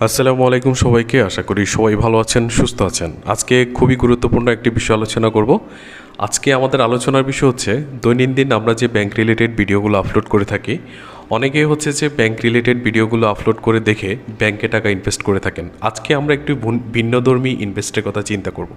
আসসালামু আলাইকুম সবাইকে, আশা করি সবাই ভালো আছেন, সুস্থ আছেন। আজকে খুবই গুরুত্বপূর্ণ একটি বিষয় আলোচনা করব। আজকে আমাদের আলোচনার বিষয় হচ্ছে, দৈনন্দিন আমরা যে ব্যাংক রিলেটেড ভিডিওগুলো আপলোড করে থাকি, অনেকে হচ্ছে যে ব্যাংক রিলেটেড ভিডিওগুলো আপলোড করে দেখে ব্যাংকে টাকা ইনভেস্ট করে থাকেন। আজকে আমরা একটু ভিন- ভিন্নধর্মী ইনভেস্টের কথা চিন্তা করব।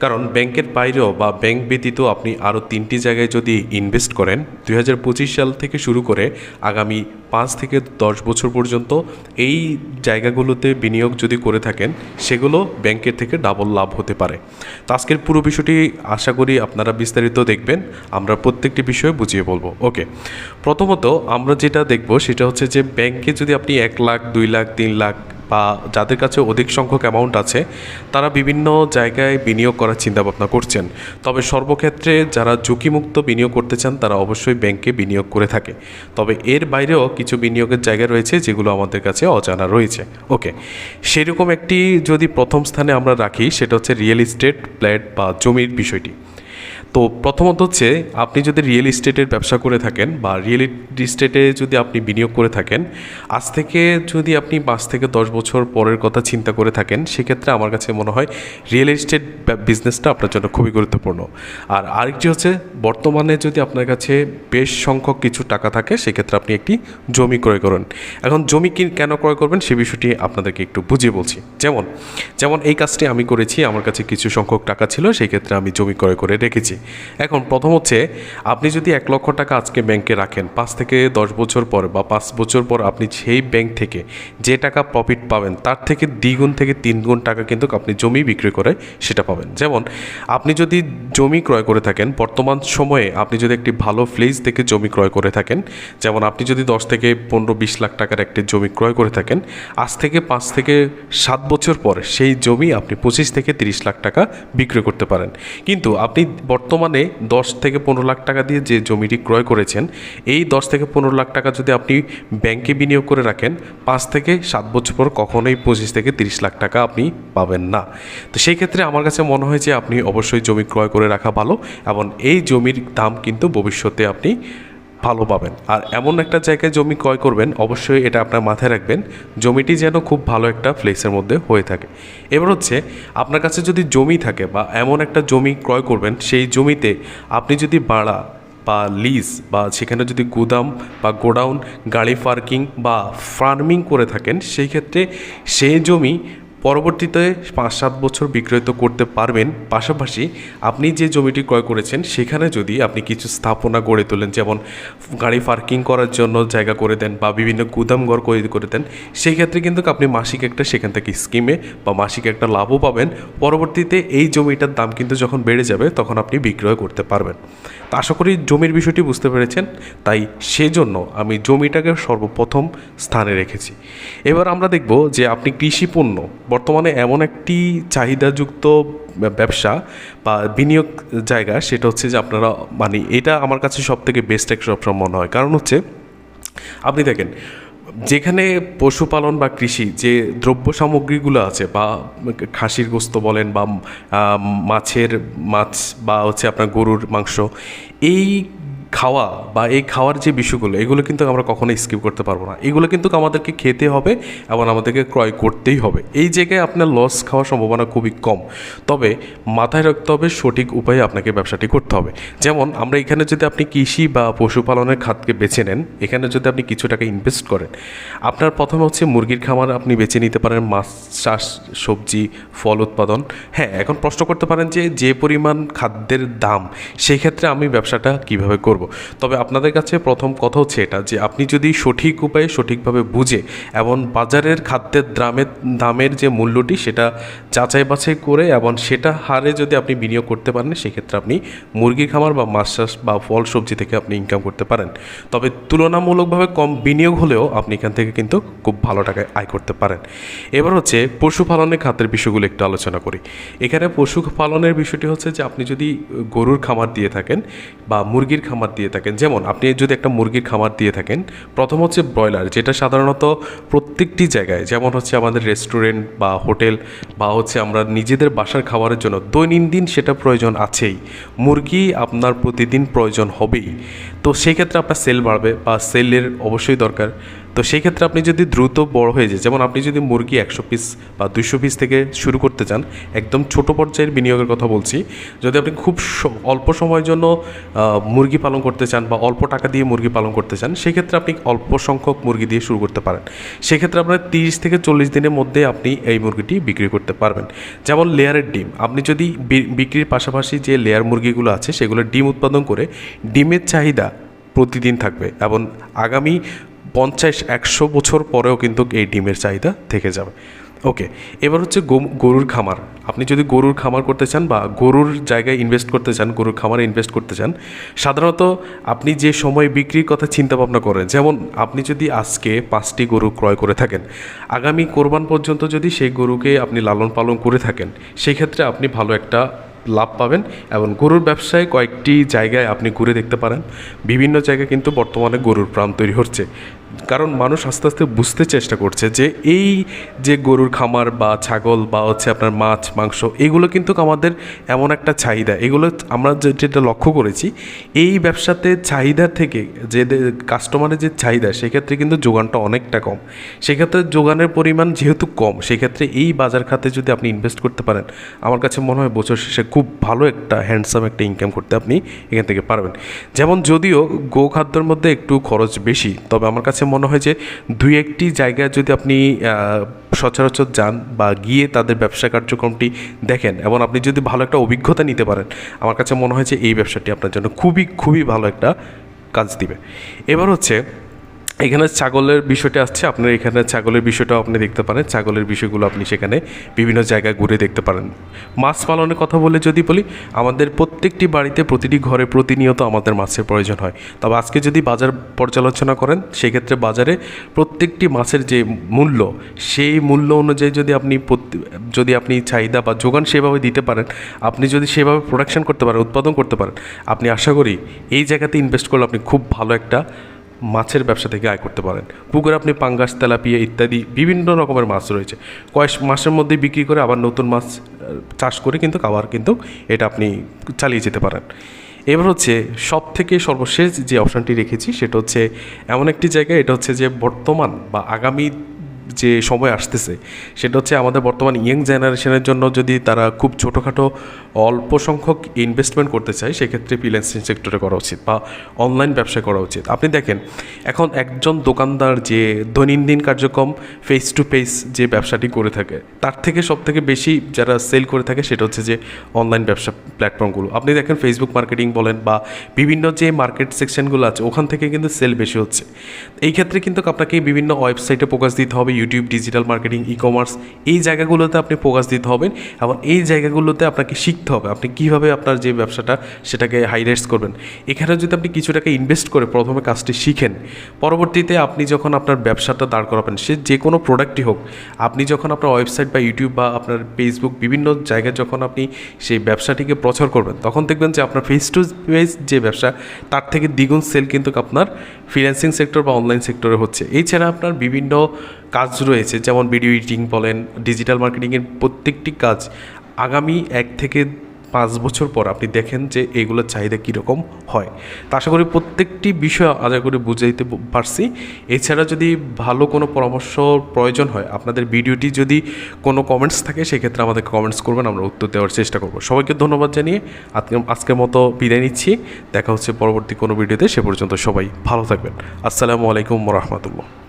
কারণ ব্যাংকের বাইরেও বা ব্যাংক ব্যতীত আপনি আরও তিনটি জায়গায় যদি ইনভেস্ট করেন দু হাজার পঁচিশ সাল থেকে শুরু করে আগামী পাঁচ থেকে দশ বছর পর্যন্ত এই জায়গাগুলোতে বিনিয়োগ যদি করে থাকেন, সেগুলো ব্যাংকের থেকে ডাবল লাভ হতে পারে। তো আজকের পুরো বিষয়টি আশা করি আপনারা বিস্তারিত দেখবেন। আমরা প্রত্যেকটি বিষয়ে বুঝিয়ে বলব। ওকে। প্রথমত আমরা যেটা দেখব সেটা হচ্ছে যে ব্যাংকে যদি আপনি এক লাখ, দুই লাখ, তিন লাখ বা যাদের কাছে অধিক সংখ্যক অ্যামাউন্ট আছে, তারা বিভিন্ন জায়গায় বিনিয়োগ করার চিন্তাভাবনা করছেন। তবে সর্বক্ষেত্রে যারা ঝুঁকিমুক্ত বিনিয়োগ করতে চান, তারা অবশ্যই ব্যাংকে বিনিয়োগ করে থাকে। তবে এর বাইরেও কিছু বিনিয়োগের জায়গা রয়েছে, যেগুলো আমাদের কাছে অজানা রয়েছে। ওকে সেরকম একটি যদি প্রথম স্থানে আমরা রাখি, সেটা হচ্ছে রিয়েল ইস্টেট ফ্ল্যাট বা জমির বিষয়টি। তো প্রথমত হচ্ছে, আপনি যদি রিয়েল ইস্টেটের ব্যবসা করে থাকেন বা রিয়েল ইস্টেটে যদি আপনি বিনিয়োগ করে থাকেন, আজ থেকে যদি আপনি পাঁচ থেকে দশ বছর পরের কথা চিন্তা করে থাকেন, সেক্ষেত্রে আমার কাছে মনে হয় রিয়েল এস্টেট বিজনেসটা আপনার জন্য খুবই গুরুত্বপূর্ণ। আর আরেকটি হচ্ছে, বর্তমানে যদি আপনার কাছে বেশ সংখ্যক কিছু টাকা থাকে, সেক্ষেত্রে আপনি একটি জমি ক্রয় করুন। এখন জমি কেন ক্রয় করবেন, সে বিষয়টি আপনাদেরকে একটু বুঝিয়ে বলছি। যেমন যেমন এই কাজটি আমি করেছি, আমার কাছে কিছু সংখ্যক টাকা ছিল সেই ক্ষেত্রে আমি জমি ক্রয় করে রেখেছি। এখন প্রথম হচ্ছে, আপনি যদি এক লক্ষ টাকা আজকে ব্যাংকে রাখেন, পাঁচ থেকে দশ বছর পর বা পাঁচ বছর পর আপনি সেই ব্যাংক থেকে যে টাকা প্রফিট পাবেন, তার থেকে দ্বিগুণ থেকে তিন গুণ টাকা কিন্তু আপনি জমি বিক্রি করে সেটা পাবেন। যেমন, আপনি যদি জমি ক্রয় করে থাকেন, বর্তমান সময়ে আপনি যদি একটি ভালো ফ্লেজ থেকে জমি ক্রয় করে থাকেন, যেমন আপনি যদি দশ থেকে পনেরো বিশ লাখ টাকার একটি জমি ক্রয় করে থাকেন, আজ থেকে পাঁচ থেকে সাত বছর পর সেই জমি আপনি পঁচিশ থেকে তিরিশ লাখ টাকা বিক্রি করতে পারেন। কিন্তু আপনি বর্তমানে দশ থেকে পনেরো লাখ টাকা দিয়ে যে জমিটি ক্রয় করেছেন, এই দশ থেকে পনেরো লাখ টাকা যদি আপনি ব্যাংকে বিনিয়োগ করে রাখেন, পাঁচ থেকে সাত বছর পর কখনোই পঁচিশ থেকে তিরিশ লাখ টাকা আপনি পাবেন না। তো সেই ক্ষেত্রে আমার কাছে মনে হয় যে আপনি অবশ্যই জমি ক্রয় করে রাখা ভালো এবং এই জমির দাম কিন্তু ভবিষ্যতে আপনি ভালো পাবেন। আর এমন একটা জায়গায় জমি ক্রয় করবেন, অবশ্যই এটা আপনার মাথায় রাখবেন, জমিটি যেন খুব ভালো একটা প্লেসের মধ্যে হয়ে থাকে। এবার হচ্ছে, আপনার কাছে যদি জমি থাকে বা এমন একটা জমি ক্রয় করবেন, সেই জমিতে আপনি যদি বাড়া বা লিজ বা সেখানে যদি গুদাম বা গোডাউন, গাড়ি পার্কিং বা ফার্মিং করে থাকেন, সেই ক্ষেত্রে সেই জমি পরবর্তীতে পাঁচ সাত বছর বিক্রয়িত করতে পারবেন। পাশাপাশি আপনি যে জমিটি ক্রয় করেছেন, সেখানে যদি আপনি কিছু স্থাপনা গড়ে তোলেন, যেমন গাড়ি পার্কিং করার জন্য জায়গা করে দেন বা বিভিন্ন গুদামঘর করে করে দেন, সেই ক্ষেত্রে কিন্তু আপনি মাসিক একটা সেখান থেকে স্কিমে বা মাসিক একটা লাভও পাবেন। পরবর্তীতে এই জমিটার দাম কিন্তু যখন বেড়ে যাবে, তখন আপনি বিক্রয় করতে পারবেন। তো আশা করি জমির বিষয়টি বুঝতে পেরেছেন, তাই সেজন্য আমি জমিটাকে সর্বপ্রথম স্থানে রেখেছি। এবার আমরা দেখব যে আপনি কৃষি পণ্য বর্তমানে এমন একটি চাহিদাযুক্ত ব্যবসা বা বিনিয়োগ জায়গা, সেটা হচ্ছে যে আপনারা মানে এটা আমার কাছে সব থেকে বেস্ট একটা অপশন মনে হয়। কারণ হচ্ছে, আপনি দেখেন, যেখানে পশুপালন বা কৃষি যে দ্রব্য সামগ্রীগুলো আছে বা খাসির গোস্ত বলেন বা মাছের মাছ বা হচ্ছে আপনার গরুর মাংস, এই খাওয়া বা এই খাওয়ার যে বিষয়গুলো, এগুলো কিন্তু আমরা কখনোই স্কিপ করতে পারব না। এগুলো কিন্তু আমাদেরকে খেতে হবে এবং আমাদেরকে ক্রয় করতেই হবে। এই জায়গায় আপনার লস খাওয়ার সম্ভাবনা খুবই কম। তবে মাথায় রাখতে হবে, সঠিক উপায়ে আপনাকে ব্যবসাটি করতে হবে। যেমন, আমরা এখানে যদি আপনি কৃষি বা পশুপালনের খাতকে বেছে নেন, এখানে যদি আপনি কিছু টাকা ইনভেস্ট করেন, আপনার প্রথমে হচ্ছে মুরগির খামার আপনি বেছে নিতে পারেন, মাছ, চাষ, সবজি, ফল উৎপাদন। হ্যাঁ এখন প্রশ্ন করতে পারেন যে যে পরিমাণ খাদ্যের দাম সেই ক্ষেত্রে আমি ব্যবসাটা কীভাবে করব? তবে আপনাদের কাছে প্রথম কথা হচ্ছে এটা, যে আপনি যদি সঠিক উপায়ে সঠিকভাবে বুঝে এবং বাজারের খাদ্যের দামের দামের যে মূল্যটি সেটা যাচাই বাছাই করে এবং সেটা হারে যদি আপনি বিনিয়োগ করতে পারেন, সেক্ষেত্রে আপনি মুরগির খামার বা মাছ চাষ বা ফল সবজি থেকে আপনি ইনকাম করতে পারেন। তবে তুলনামূলকভাবে কম বিনিয়োগ হলেও আপনি এখান থেকে কিন্তু খুব ভালো টাকায় আয় করতে পারেন। এবার হচ্ছে পশুপালনের খাতের বিষয়গুলো একটু আলোচনা করি। এখানে পশুপালনের বিষয়টি হচ্ছে যে আপনি যদি গরুর খামার দিয়ে থাকেন বা মুরগির খামার দিয়ে থাকেন। যেমন, আপনি যদি একটা মুরগির খামার দিয়ে থাকেন, প্রথম হচ্ছে ব্রয়লার, যেটা সাধারণত প্রত্যেকটি জায়গায়, যেমন হচ্ছে আমাদের রেস্টুরেন্ট বা হোটেল বা হচ্ছে আমরা নিজেদের বাসার খাবারের জন্য, দৈনন্দিন সেটা প্রয়োজন আছেই। মুরগি আপনার প্রতিদিন প্রয়োজন হবেই। তো সেক্ষেত্রে আপনার সেল বাড়বে বা সেলের অবশ্যই দরকার। তো সেই ক্ষেত্রে আপনি যদি দ্রুত বড় হয়ে যায়, যেমন আপনি যদি মুরগি একশো পিস বা দুইশো পিস থেকে শুরু করতে চান, একদম ছোট পর্যায়ের বিনিয়োগের কথা বলছি, যদি আপনি খুব অল্প সময়ের জন্য মুরগি পালন করতে চান বা অল্প টাকা দিয়ে মুরগি পালন করতে চান সেক্ষেত্রে আপনি অল্প সংখ্যক মুরগি দিয়ে শুরু করতে পারেন। সেক্ষেত্রে আপনার তিরিশ থেকে চল্লিশ দিনের মধ্যে আপনি এই মুরগিটি বিক্রি করতে পারবেন। যেমন লেয়ারের ডিম, আপনি যদি বিক্রির পাশাপাশি যে লেয়ার মুরগিগুলো আছে, সেগুলো ডিম উৎপাদন করে, ডিমের চাহিদা প্রতিদিন থাকবে এবং আগামী পঞ্চাশ, একশো বছর পরেও কিন্তু এই ডিমের চাহিদা থেকে যাবে। ওকে, এবার হচ্ছে গরুর খামার। আপনি যদি গরুর খামার করতে চান বা গরুর জায়গায় ইনভেস্ট করতে চান, গরুর খামারে ইনভেস্ট করতে চান, সাধারণত আপনি যে সময় বিক্রির কথা চিন্তা ভাবনা করেন, যেমন আপনি যদি আজকে পাঁচটি গরু ক্রয় করে থাকেন, আগামী কোরবান পর্যন্ত যদি সেই গরুকে আপনি লালন পালন করে থাকেন, সেই ক্ষেত্রে আপনি ভালো একটা লাভ পাবেন এবং গরুর ব্যবসায় কয়েকটি জায়গায় আপনি ঘুরে দেখতে পারেন। বিভিন্ন জায়গায় কিন্তু বর্তমানে গরুর প্রাণ তৈরি হচ্ছে। কারণ মানুষ আস্তে আস্তে বুঝতে চেষ্টা করছে যে এই যে গরুর খামার বা ছাগল বা হচ্ছে আপনার মাছ, মাংস, এগুলো কিন্তু আমাদের এমন একটা চাহিদা। এগুলো আমরা যেটা লক্ষ্য করেছি, এই ব্যবসাতে চাহিদা থেকে যে কাস্টমারের যে চাহিদা, সেক্ষেত্রে কিন্তু যোগানটা অনেকটা কম। সেক্ষেত্রে যোগানের পরিমাণ যেহেতু কম, সেক্ষেত্রে এই বাজার খাতে যদি আপনি ইনভেস্ট করতে পারেন, আমার কাছে মনে হয় বছর শেষে খুব ভালো একটা হ্যান্ডসাম একটা ইনকাম করতে আপনি এখান থেকে পারবেন। যেমন যদিও গো খাদ্যের মধ্যে একটু খরচ বেশি, তবে আমার কাছে মনে হয় যে দুই একটি জায়গায় যদি আপনি সচরাচর যান বা গিয়ে তাদের ব্যবসা কার্যক্রমটি দেখেন এবং আপনি যদি ভালো একটা অভিজ্ঞতা নিতে পারেন, আমার কাছে মনে হয় যে এই ব্যবসাটি আপনার জন্য খুবই খুবই ভালো একটা কাজ দিবে। এবার হচ্ছে এখানে ছাগলের বিষয়টা আসছে, আপনার এখানে ছাগলের বিষয়টাও আপনি দেখতে পারেন, ছাগলের বিষয়গুলো আপনি সেখানে বিভিন্ন জায়গায় ঘুরে দেখতে পারেন। মাছ পালনের কথা বলে যদি বলি, আমাদের প্রত্যেকটি বাড়িতে প্রতিটি ঘরে প্রতিনিয়ত আমাদের মাছের প্রয়োজন হয়। তবে আজকে যদি বাজার পর্যালোচনা করেন, সেক্ষেত্রে বাজারে প্রত্যেকটি মাছের যে মূল্য, সেই মূল্য অনুযায়ী যদি আপনি যদি আপনি চাহিদা বা যোগান সেভাবে দিতে পারেন, আপনি যদি সেভাবে প্রোডাকশন করতে পারেন, উৎপাদন করতে পারেন, আপনি আশা করি এই জায়গাতে ইনভেস্ট করলে আপনি খুব ভালো একটা মাছের ব্যবসা থেকে আয় করতে পারেন। পুকুরে আপনি পাঙ্গাস, তেলাপিয়া ইত্যাদি বিভিন্ন রকমের মাছ রয়েছে। কয়েক মাসের মধ্যে বিক্রি করে আবার নতুন মাছ চাষ করে কিন্তু আবার কিন্তু এটা আপনি চালিয়ে যেতে পারেন। এবার হচ্ছে সব থেকে সর্বশেষ যে অপশানটি রেখেছি সেটা হচ্ছে এমন একটি জায়গায়, এটা হচ্ছে যে বর্তমান বা আগামী যে সময় আসতেছে, সেটা হচ্ছে আমাদের বর্তমান ইয়ং জেনারেশনের জন্য যদি তারা খুব ছোটোখাটো অল্প সংখ্যক ইনভেস্টমেন্ট করতে চায়, সেক্ষেত্রে ফ্রিল্যান্সিং সেক্টরে করা উচিত বা অনলাইন ব্যবসা করা উচিত। আপনি দেখেন, এখন একজন দোকানদার যে দৈনন্দিন কার্যক্রম ফেস টু ফেস যে ব্যবসাটি করে থাকে, তার থেকে সব থেকে বেশি যারা সেল করে থাকে, সেটা হচ্ছে যে অনলাইন ব্যবসা প্ল্যাটফর্মগুলো আপনি দেখেন ফেসবুক মার্কেটিং বলেন বা বিভিন্ন যে মার্কেট সেকশনগুলো আছে, ওখান থেকে কিন্তু সেল বেশি হচ্ছে। এই ক্ষেত্রে কিন্তু আপনাকে বিভিন্ন ওয়েবসাইটে ফোকাস দিতে হবে YouTube digital marketing e commerce এই জায়গাগুলোতে আপনি ফোকাস দিতে হবেন এবং এই জায়গাগুলোতে আপনাকে শিখতে হবে। আপনি কীভাবে আপনার যে ব্যবসাটা, সেটাকে হাইলাইটস করবেন। এখানে যদি আপনি কিছু টাকা ইনভেস্ট করে প্রথমে কাজটি শিখেন, পরবর্তীতে আপনি যখন আপনার ব্যবসাটা দাঁড় করাবেন, সে যে কোনো প্রোডাক্টই হোক, আপনি যখন আপনার ওয়েবসাইট বা ইউটিউব বা আপনার ফেসবুক বিভিন্ন জায়গায় যখন আপনি সেই ব্যবসাটিকে প্রচার করবেন, তখন দেখবেন যে আপনার ফেস টু ফেস যে ব্যবসা, তার থেকে দ্বিগুণ সেল কিন্তু আপনার ফিন্যান্সিং সেক্টর বা অনলাইন সেক্টরে হচ্ছে। এছাড়া আপনার বিভিন্ন কাজ রয়েছে, যেমন ভিডিও এডিটিং বলেন ডিজিটাল মার্কেটিংয়ের প্রত্যেকটি কাজ আগামী এক থেকে পাঁচ বছর পর আপনি দেখেন যে এগুলোর চাহিদা কীরকম হয়। তা আশা করি প্রত্যেকটি বিষয় আশা করে বুঝাইতে পারছি। এছাড়া যদি ভালো কোনো পরামর্শ প্রয়োজন হয়, আপনাদের ভিডিওটি যদি কোনো কমেন্টস থাকে, সেক্ষেত্রে আমাদেরকে কমেন্টস করবেন, আমরা উত্তর দেওয়ার চেষ্টা করব। সবাইকে ধন্যবাদ জানিয়ে আজকে, আজকের মতো বিদায় নিচ্ছি। দেখা হচ্ছে পরবর্তী কোনো ভিডিওতে সে পর্যন্ত সবাই ভালো থাকবেন। আসসালামু আলাইকুম রহমতুল্লাহ।